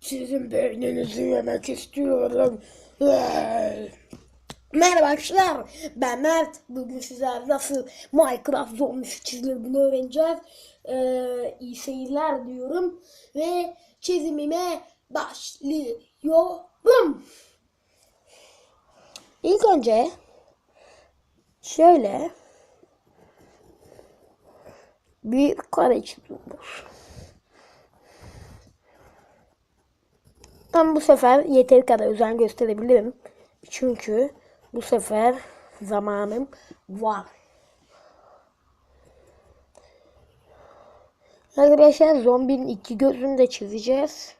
Sizin beyninizi yemek istiyorum. Merhaba arkadaşlar. Ben Mert. Bugün sizler nasıl Minecraft zombi çizilir bunu öğreneceğiz. Ee, iyi seyirler diyorum. Ve çizimime başlıyorum. İlk önce şöyle bir kare çiziyoruz. Ben bu sefer yeteri kadar özen gösterebilirim. Çünkü bu sefer zamanım var. Arkadaşlar zombinin iki gözünü de çizeceğiz.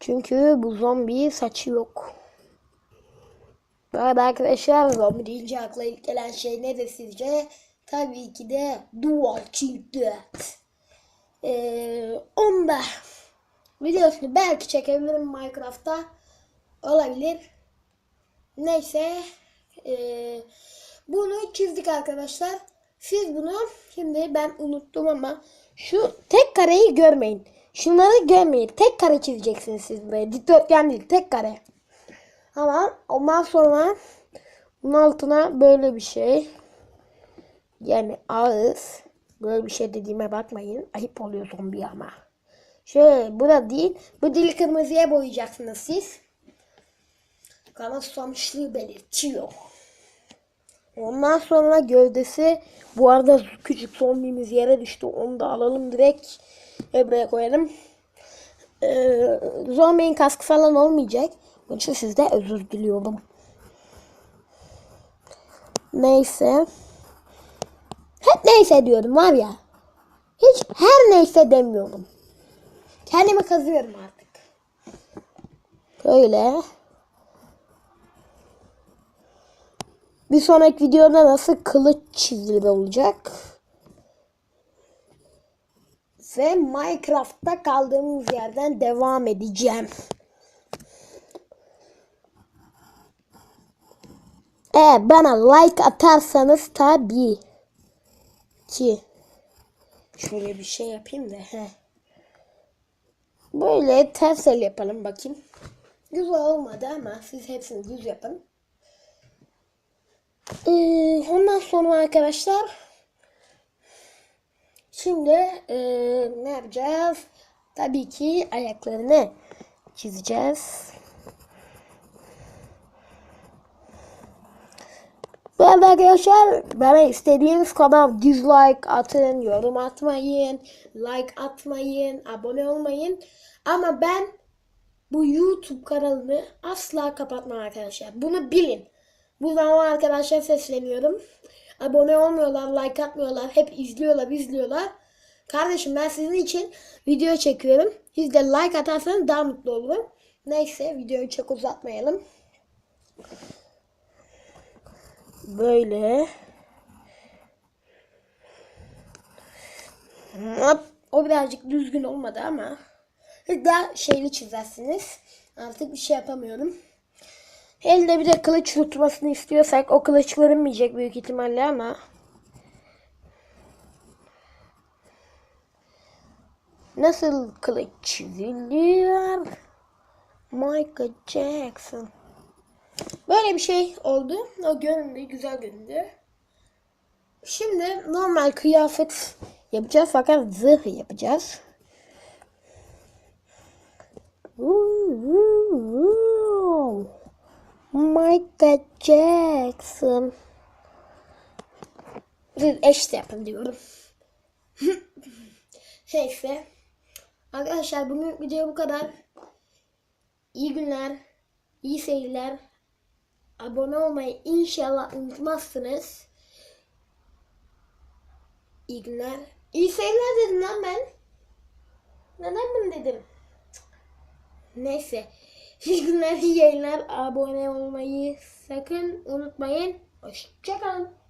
Çünkü bu zombi saçı yok. Bu arada arkadaşlar zombi deyince akla ilk gelen şey nedir sizce? Tabii ki de Dual çıktı. Ee, onda videosunu belki çekebilirim Minecraft'ta. Olabilir. Neyse. Ee, bunu çizdik arkadaşlar. Siz bunu şimdi ben unuttum ama şu tek kareyi görmeyin. Şunları görmeyin. Tek kare çizeceksiniz siz böyle. Dikdörtgen değil. Tek kare. Ama ondan sonra bunun altına böyle bir şey. Yani ağız. Böyle bir şey dediğime bakmayın. Ayıp oluyor zombi ama. Şöyle bu da değil. Bu dili kırmızıya boyayacaksınız siz. Kana susamışlığı belirtiyor. Ondan sonra gövdesi bu arada küçük zombimiz yere düştü. Onu da alalım direkt. Ve buraya koyalım. Ee, zombinin kaskı falan olmayacak. Bunun için sizde özür diliyorum. Neyse. Hep neyse diyorum var ya. Hiç her neyse demiyorum. Kendimi kazıyorum artık. Böyle. Bir sonraki videoda nasıl kılıç çizili olacak. Ve Minecraft'ta kaldığımız yerden devam edeceğim. Eğer bana like atarsanız tabii ki. Şöyle bir şey yapayım da. He. Böyle ters el yapalım bakayım. Güzel olmadı ama siz hepsini düz yapın. Ee, ondan sonra arkadaşlar şimdi ee, ne yapacağız? Tabii ki ayaklarını çizeceğiz. Bu arada arkadaşlar bana istediğiniz kadar dislike atın, yorum atmayın, like atmayın, abone olmayın. Ama ben bu YouTube kanalını asla kapatmam arkadaşlar. Bunu bilin. Bu zaman arkadaşlar sesleniyorum. Abone olmuyorlar, like atmıyorlar. Hep izliyorlar, izliyorlar. Kardeşim ben sizin için video çekiyorum. Siz de like atarsanız daha mutlu olurum. Neyse videoyu çok uzatmayalım. Böyle. Hop. O birazcık düzgün olmadı ama daha şeyli çizersiniz. Artık bir şey yapamıyorum. Elde bir de kılıç tutmasını istiyorsak o kılıç görünmeyecek büyük ihtimalle ama Nasıl kılıç çiziliyor? Michael Jackson. Böyle bir şey oldu. O göründü, güzel göründü. Şimdi normal kıyafet yapacağız fakat zırh yapacağız. Michael Jackson. Siz eş de yapın diyorum. Neyse. Arkadaşlar bugün video bu kadar. İyi günler. iyi seyirler. Abone olmayı inşallah unutmazsınız. İyi günler. İyi seyirler dedim lan ben. Neden bunu dedim? Neyse. İyi günler, iyi yayınlar. Abone olmayı sakın unutmayın. Hoşçakalın.